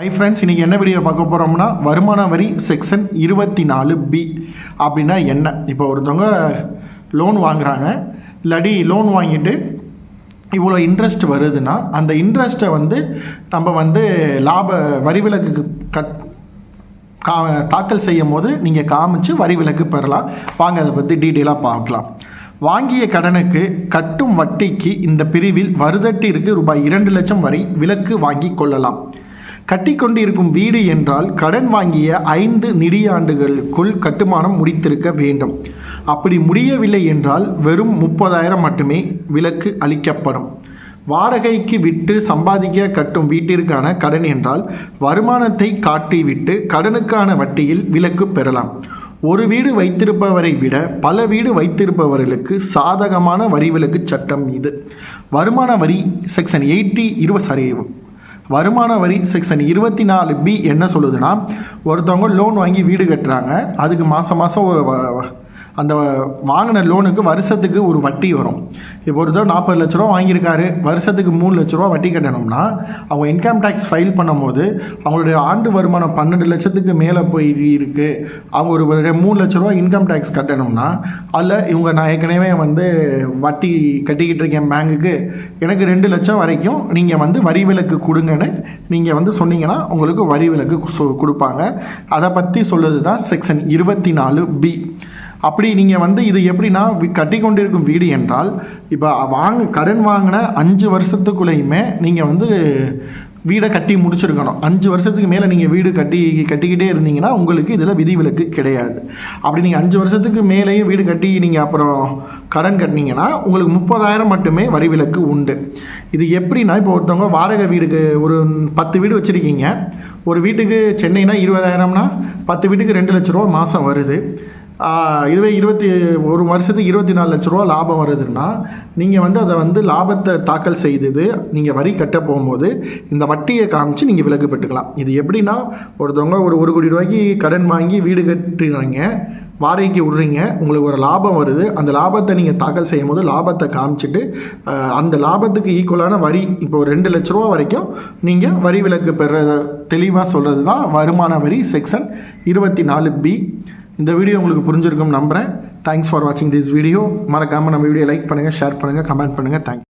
Hi friends இன்றைக்கி என்ன video பார்க்க போகிறோம்னா வருமான வரி செக்ஷன் இருபத்தி நாலு பி அப்படின்னா என்ன? இப்போ ஒருத்தவங்க லோன் வாங்குறாங்க. இல்லாட்டி லோன் வாங்கிட்டு இவ்வளோ இன்ட்ரெஸ்ட் வருதுன்னா அந்த இன்ட்ரெஸ்ட்டை வந்து நம்ம வந்து லாப வரி கட் கா தாக்கல் செய்யும் போது நீங்கள் காமிச்சு வரி விலக்கு பெறலாம். வாங்க அதை பற்றி டீட்டெயிலாக பார்க்கலாம். வாங்கிய கடனுக்கு கட்டும் வட்டிக்கு இந்த பிரிவில் வருதட்டிற்கு ரூபாய் இரண்டு லட்சம் வரை விலக்கு வாங்கி கொள்ளலாம். கட்டிக்கொண்டிருக்கும் வீடு என்றால் கடன் வாங்கிய ஐந்து நிதியாண்டுகளுக்குள் கட்டுமானம் முடித்திருக்க வேண்டும். அப்படி முடியவில்லை என்றால் வெறும் முப்பதாயிரம் மட்டுமே விலக்கு அளிக்கப்படும். வாடகைக்கு விட்டு சம்பாதிக்க கட்டும் வீட்டிற்கான கடன் என்றால் வருமானத்தை காட்டிவிட்டு கடனுக்கான வட்டியில் விலக்கு பெறலாம். ஒரு வீடு வைத்திருப்பவரை விட பல வீடு வைத்திருப்பவர்களுக்கு சாதகமான வரி விலக்கு சட்டம் இது. வருமான வரி செக்ஷன் எயிட்டி இருபது சாரி வருமான வரி செக்ஷன் இருபத்தி நாலு பி என்ன சொல்லுதுன்னா ஒருத்தவங்க லோன் வாங்கி வீடு கட்டுறாங்க. அதுக்கு மாதம் மாதம் ஒரு அந்த வாங்கின லோனுக்கு வருஷத்துக்கு ஒரு வட்டி வரும். இப்போ ஒருத்தர் நாற்பது லட்ச ரூபா வாங்கியிருக்காரு வருஷத்துக்கு மூணு லட்ச ரூபா வட்டி கட்டணும்னா அவங்க இன்கம் டேக்ஸ் ஃபைல் பண்ணும்போது அவங்களுடைய ஆண்டு வருமானம் பன்னெண்டு லட்சத்துக்கு மேலே போய் இருக்குது அவங்க ஒரு மூணு லட்ச ரூபா இன்கம் டேக்ஸ் கட்டணும்னா அதில் இவங்க நான் ஏற்கனவே வந்து வட்டி கட்டிக்கிட்டு இருக்கேன் பேங்குக்கு எனக்கு ரெண்டு லட்சம் வரைக்கும் நீங்கள் வந்து வரி விலக்கு கொடுங்கன்னு நீங்கள் வந்து சொன்னீங்கன்னா உங்களுக்கு வரி விலக்கு சொ- கொடுப்பாங்க. அதை பற்றி சொல்லுது தான் செக்ஷன் இருபத்தி நாலு பி அப்படி நீங்கள் வந்து இது எப்படின்னா கட்டி கொண்டிருக்கும் வீடு என்றால் இப்போ வாங்க கடன் வாங்கின அஞ்சு வருஷத்துக்குள்ளேயுமே நீங்கள் வந்து வீடை கட்டி முடிச்சிருக்கணும். அஞ்சு வருஷத்துக்கு மேலே நீங்கள் வீடு கட்டி கட்டிக்கிட்டே இருந்தீங்கன்னா உங்களுக்கு இதில் விதிவிலக்கு கிடையாது. அப்படி நீங்கள் அஞ்சு வருஷத்துக்கு மேலேயும் வீடு கட்டி நீங்கள் அப்புறம் கடன் கட்டினீங்கன்னா உங்களுக்கு முப்பதாயிரம் மட்டுமே வரி விலக்கு உண்டு. இது எப்படின்னா இப்போ ஒருத்தவங்க வாடகை வீடுக்கு ஒரு பத்து வீடு வச்சுருக்கீங்க. ஒரு வீட்டுக்கு சென்னைனா இருபதாயிரம்னா பத்து வீட்டுக்கு ரெண்டு லட்ச ரூபா மாதம் வருது. இதுவே இருபத்தி ஒரு வருஷத்துக்கு இருபத்தி நாலு லட்ச ரூபா லாபம் வருதுன்னா நீங்கள் வந்து அதை வந்து லாபத்தை தாக்கல் செய்தது நீங்கள் வரி கட்ட போகும்போது இந்த வட்டியை காமிச்சு நீங்கள் விலக்கு பெற்றுக்கலாம். இது எப்படின்னா ஒருத்தவங்க ஒரு ஒரு கோடி ரூபாய்க்கு கடன் வாங்கி வீடு கட்டுறீங்க வாடகைக்கு விட்றீங்க உங்களுக்கு ஒரு லாபம் வருது அந்த லாபத்தை நீங்கள் தாக்கல் செய்யும் போது லாபத்தை காமிச்சிட்டு அந்த லாபத்துக்கு ஈக்குவலான வரி இப்போ ஒரு ரெண்டு லட்ச ரூபா வரைக்கும் நீங்கள் வரி விலக்கு பெற தெளிவாக சொல்கிறது தான் வருமான வரி செக்ஷன் இருபத்தி நாலு பி இந்த வீடியோ உங்களுக்கு புரிஞ்சிருக்கும் நம்புகிறேன் தேங்க்ஸ் ஃபார் வாட்சிங் திஸ் வீடியோ மறக்காமல் நம்ம வீடியோ லைக் பண்ணுங்கள் ஷேர் பண்ணுங்கள் கமெண்ட் பண்ணுங்கள் தேங்க்ஸ்